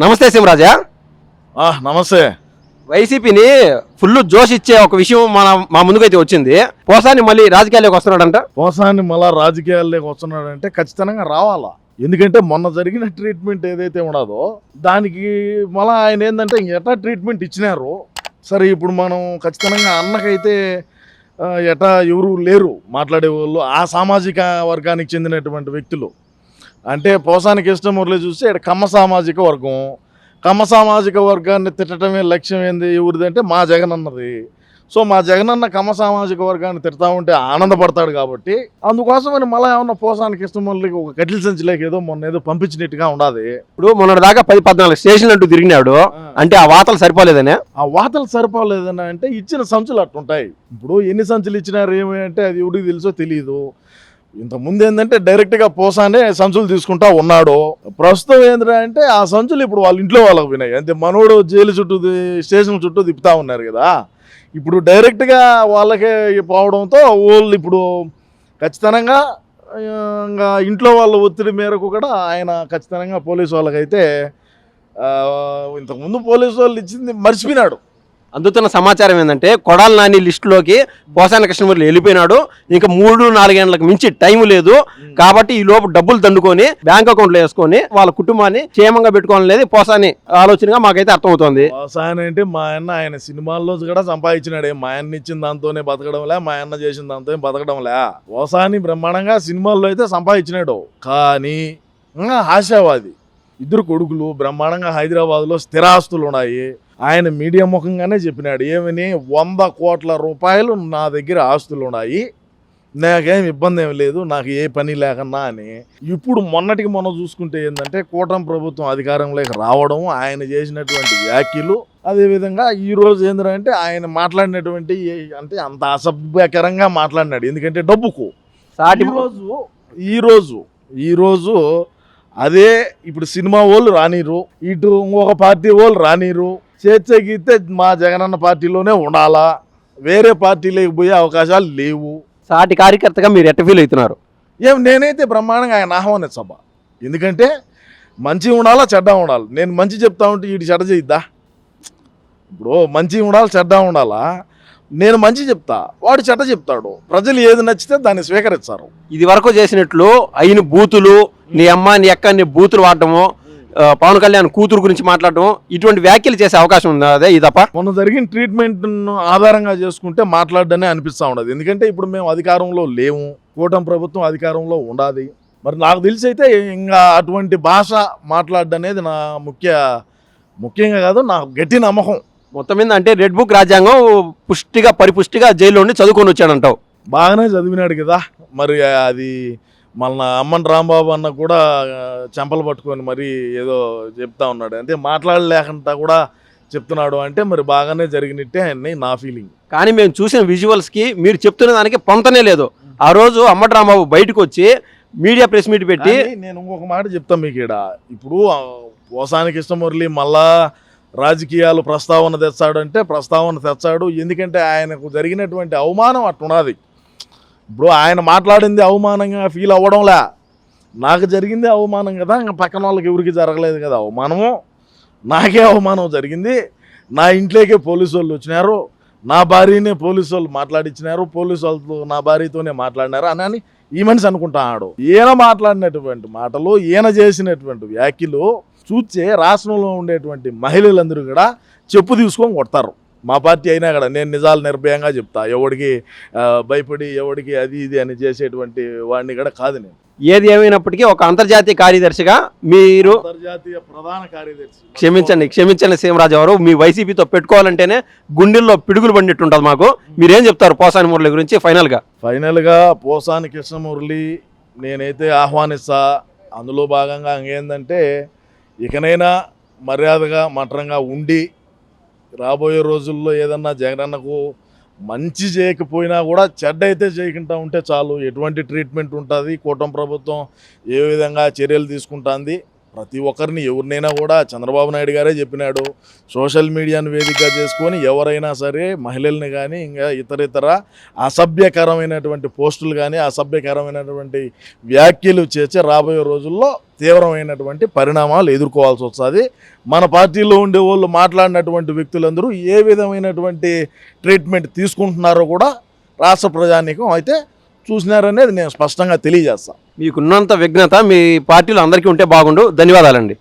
నమస్తే సింహరాజా. నమస్తే. వైసీపీని ఫుల్ జోష్ ఇచ్చే ఒక విషయం మన మా ముందుకైతే వచ్చింది. పోసాని మళ్ళీ రాజకీయాల్లోకి వస్తున్నాడంట. పోసాన్ని మళ్ళా రాజకీయాల్లోకి వస్తున్నాడంటే ఖచ్చితంగా రావాలా? ఎందుకంటే మొన్న జరిగిన ట్రీట్మెంట్ ఏదైతే ఉన్నదో దానికి మళ్ళా ఆయన ఏంటంటే ఎట్లా ట్రీట్మెంట్ ఇచ్చినారు? సరే ఇప్పుడు మనం ఖచ్చితంగా అన్నకైతే ఎటా ఎవరు లేరు మాట్లాడే వాళ్ళు ఆ సామాజిక వర్గానికి చెందినటువంటి వ్యక్తులు. అంటే పోసానికి ఇష్టం మురళి చూస్తే ఇక్కడ కమ్మ సామాజిక వర్గం. కమ్మ సామాజిక వర్గాన్ని తిట్టడమే లక్ష్యం ఏంది ఎవరిదంటే మా జగన్ అన్నది సో మా జగనన్న కమ్మ సామాజిక వర్గాన్ని తిడతా ఉంటే ఆనందపడతాడు కాబట్టి అందుకోసమని మళ్ళీ ఏమన్నా పోసానికి ఇష్టం మురళికి ఒక కటిల్ సంచిలోకి ఏదో మొన్న ఏదో పంపించినట్టుగా ఉండాది. ఇప్పుడు మొన్నటి దాకా పది పద్నాలుగు స్టేషన్లు అంటూ తిరిగినాడు. అంటే ఆ వార్తలు సరిపోలేదనే? ఆ వాతలు సరిపోలేదని అంటే ఇచ్చిన సంచులు అట్టుంటాయి. ఇప్పుడు ఎన్ని సంచులు ఇచ్చినారు ఏమి అంటే అది ఎవరికి తెలుసో తెలియదు ఇంత ముందు ఏంటంటే డైరెక్ట్గా పోసానే సంచులు తీసుకుంటా ఉన్నాడు. ప్రస్తుతం ఏంటంటే అంటే ఆ సంచులు ఇప్పుడు వాళ్ళ ఇంట్లో వాళ్ళకి పోయినాయి. అంటే మనోడు జైలు చుట్టూ స్టేషన్ చుట్టూ తిప్పుతా ఉన్నారు కదా. ఇప్పుడు డైరెక్ట్గా వాళ్ళకే పోవడంతో వాళ్ళు ఇప్పుడు ఖచ్చితంగా ఇంకా ఇంట్లో వాళ్ళ ఒత్తిడి మేరకు కూడా ఆయన ఖచ్చితంగా పోలీసు వాళ్ళకైతే ఇంతకుముందు పోలీసు వాళ్ళు ఇచ్చింది మర్చిపోయినాడు. అందుతున్న సమాచారం ఏంటంటే కొడాల నాని లిస్టులోకి పోసాని కృష్ణమూర్తి వెళ్ళిపోయినాడు. ఇంకా మూడు నాలుగేళ్ళకు మించి టైం లేదు. కాబట్టి ఈ లోపు డబ్బులు దండుకొని బ్యాంక్ అకౌంట్లో వేసుకొని వాళ్ళ కుటుంబాన్ని క్షేమంగా పెట్టుకోవాలనేది పోసాని ఆలోచనగా మాకైతే అర్థమవుతోంది. వ్యవసాయం అంటే మా అన్న ఆయన సినిమాల్లో కూడా సంపాదించినాడే. మా అన్న ఇచ్చిన దాంతోనే బతకడంలే మా అన్న చేసిన దాంతో బతకడంలే. వ్యవసాయాన్ని బ్రహ్మాండంగా సినిమాల్లో అయితే సంపాదించినాడు. కానీ ఆశావాది. ఇద్దరు కొడుకులు బ్రహ్మాండంగా హైదరాబాద్లో స్థిరాస్తులు ఉన్నాయి. ఆయన మీడియా ముఖంగానే చెప్పినాడు ఏమని? వంద కోట్ల రూపాయలు నా దగ్గర ఆస్తులు ఉన్నాయి. నాకేం ఇబ్బంది ఏమి లేదు నాకు ఏ పని లేకన్నా అని. ఇప్పుడు మొన్నటికి మొన్న చూసుకుంటే ఏంటంటే కూటమి ప్రభుత్వం అధికారంలోకి రావడం ఆయన చేసినటువంటి వ్యాఖ్యలు అదేవిధంగా ఈ రోజు ఏంటంటే ఆయన మాట్లాడినటువంటి అంటే అంత అసభ్యకరంగా మాట్లాడినాడు ఎందుకంటే డబ్బుకు. సాటి ఈరోజు ఈరోజు ఈరోజు అదే ఇప్పుడు సినిమా వాళ్ళు రానిరు ఇటు ఇంకొక పార్టీ వాళ్ళు రానిరు చేర్చగితే మా జగనన్న పార్టీలోనే ఉండాలా? వేరే పార్టీలోకి పోయే అవకాశాలు లేవు. సాటి కార్యకర్తగా మీరు ఎట్ట ఫీల్ అవుతున్నారు? ఏం నేనైతే బ్రహ్మాండంగా ఆయన ఆహ్వానించ సభ. ఎందుకంటే మంచి ఉండాలా చెడ్డ ఉండాలి. నేను మంచి చెప్తా ఉంటే వీడి చెడ్డ చేయిద్దా? ఇప్పుడు మంచి ఉండాలి చెడ్డ ఉండాలా? నేను మంచి చెప్తా వాడు చెడ్డ చెప్తాడు. ప్రజలు ఏది నచ్చితే దాన్ని స్వీకరిస్తారు. ఇది వరకు చేసినట్లు అయిన బూతులు నీ అమ్మ నీ అక్క నీ బూతులు వాడటము పవన్ కళ్యాణ్ కూతురు గురించి మాట్లాడటం ఇటువంటి వ్యాఖ్యలు చేసే అవకాశం ఉందా? అదే ఇదప్ప మొన్న జరిగిన ట్రీట్మెంట్ ఆధారంగా చేసుకుంటే మాట్లాడడనే అనిపిస్తూ ఉండదు. ఎందుకంటే ఇప్పుడు మేము అధికారంలో లేము. కూటమి ప్రభుత్వం అధికారంలో ఉండాలి. మరి నాకు తెలిసి అయితే ఇంకా అటువంటి భాష మాట్లాడడం అనేది నా ముఖ్య ముఖ్యంగా కాదు నా గట్టి నమ్మకం. మొత్తం మీద అంటే రెడ్ బుక్ రాజ్యాంగం పుష్టిగా పరిపుష్టిగా జైల్లో ఉండి చదువుకొని వచ్చాడంటావు. బాగానే చదివినాడు కదా. మరి అది మన అమ్మన్ రాంబాబు అన్న కూడా చెంపలు పట్టుకొని మరి ఏదో చెప్తా ఉన్నాడు. అంటే మాట్లాడలేకుండా కూడా చెప్తున్నాడు అంటే మరి బాగానే జరిగినట్టే అని నా ఫీలింగ్ కానీ మేము చూసిన విజువల్స్కి మీరు చెప్తున్న దానికి పొంతనే లేదు. ఆ రోజు అమ్మటి రాంబాబు బయటకు వచ్చి మీడియా ప్రెస్ మీట్ పెట్టి నేను ఇంకొక మాట చెప్తా మీకు ఇక్కడ ఇప్పుడు పోసానికి ఇష్టమురళి మళ్ళా రాజకీయాలు ప్రస్తావన తెచ్చాడు అంటే ప్రస్తావన తెచ్చాడు. ఎందుకంటే ఆయనకు జరిగినటువంటి అవమానం అట్టున్నది ఇప్పుడు ఆయన మాట్లాడింది అవమానంగా ఫీల్ అవ్వడంలే. నాకు జరిగింది అవమానం కదా ఇంకా పక్కన వాళ్ళకి ఎవరికి జరగలేదు కదా అవమానము. నాకే అవమానం జరిగింది. నా ఇంట్లోకే పోలీసు వాళ్ళు వచ్చినారు. నా భార్యనే పోలీసు వాళ్ళు మాట్లాడించినారు పోలీసు వాళ్ళతో నా భార్యతోనే మాట్లాడినారు అని అని ఈ మనిషి అనుకుంటాడు ఈయన మాట్లాడినటువంటి మాటలు ఈయన చేసినటువంటి వ్యాఖ్యలు చూచే రాష్ట్రంలో ఉండేటువంటి మహిళలందరూ కూడా చెప్పు తీసుకొని కొడతారు. మా పార్టీ అయినా కూడా నేను నిజాలు నిర్భయంగా చెప్తా. ఎవడికి భయపడి ఎవడికి అది ఇది అని చేసేటువంటి వాడిని కూడా కాదు నేను. ఏది ఏమైనప్పటికీ ఒక అంతర్జాతీయ కార్యదర్శిగా మీరు అంతర్జాతీయ ప్రధాన కార్యదర్శి. క్షమించండి క్షమించండి సీమరాజు గారు. మీ వైసీపీతో పెట్టుకోవాలంటేనే గుండెల్లో పిడుగులు పడినట్టు ఉంటుంది మాకు. మీరేం చెప్తారు పోసాని మురళి గురించి ఫైనల్గా? ఫైనల్గా పోసాని కృష్ణమురళి నేనైతే ఆహ్వానిస్తా. అందులో భాగంగా ఏంటంటే ఇకనైనా మర్యాదగా మటరంగా ఉండి రాబోయే రోజుల్లో ఏదన్నా జగనన్నకు మంచి చేయకపోయినా కూడా చెడ్డ అయితే చేయకుండా ఉంటే చాలు. ఎటువంటి ట్రీట్మెంట్ ఉంటుంది? కూటమి ప్రభుత్వం ఏ విధంగా చర్యలు తీసుకుంటుంది? ప్రతి ఒక్కరిని ఎవరినైనా కూడా చంద్రబాబు నాయుడు గారే చెప్పినాడు. సోషల్ మీడియాను వేదికగా చేసుకొని ఎవరైనా సరే మహిళల్ని కానీ ఇంకా ఇతర ఇతర అసభ్యకరమైనటువంటి పోస్టులు కానీ అసభ్యకరమైనటువంటి వ్యాఖ్యలు చేసి రాబోయే రోజుల్లో తీవ్రమైనటువంటి పరిణామాలు ఎదుర్కోవాల్సి వస్తుంది. మన పార్టీలో ఉండే వాళ్ళు మాట్లాడినటువంటి వ్యక్తులందరూ ఏ విధమైనటువంటి ట్రీట్మెంట్ తీసుకుంటున్నారో కూడా రాష్ట్ర ప్రజానీకం అయితే చూసినారనేది నేను స్పష్టంగా తెలియజేస్తాను మీకున్నంత విఘ్నత మీ పార్టీలో అందరికీ ఉంటే బాగుండు. ధన్యవాదాలండి.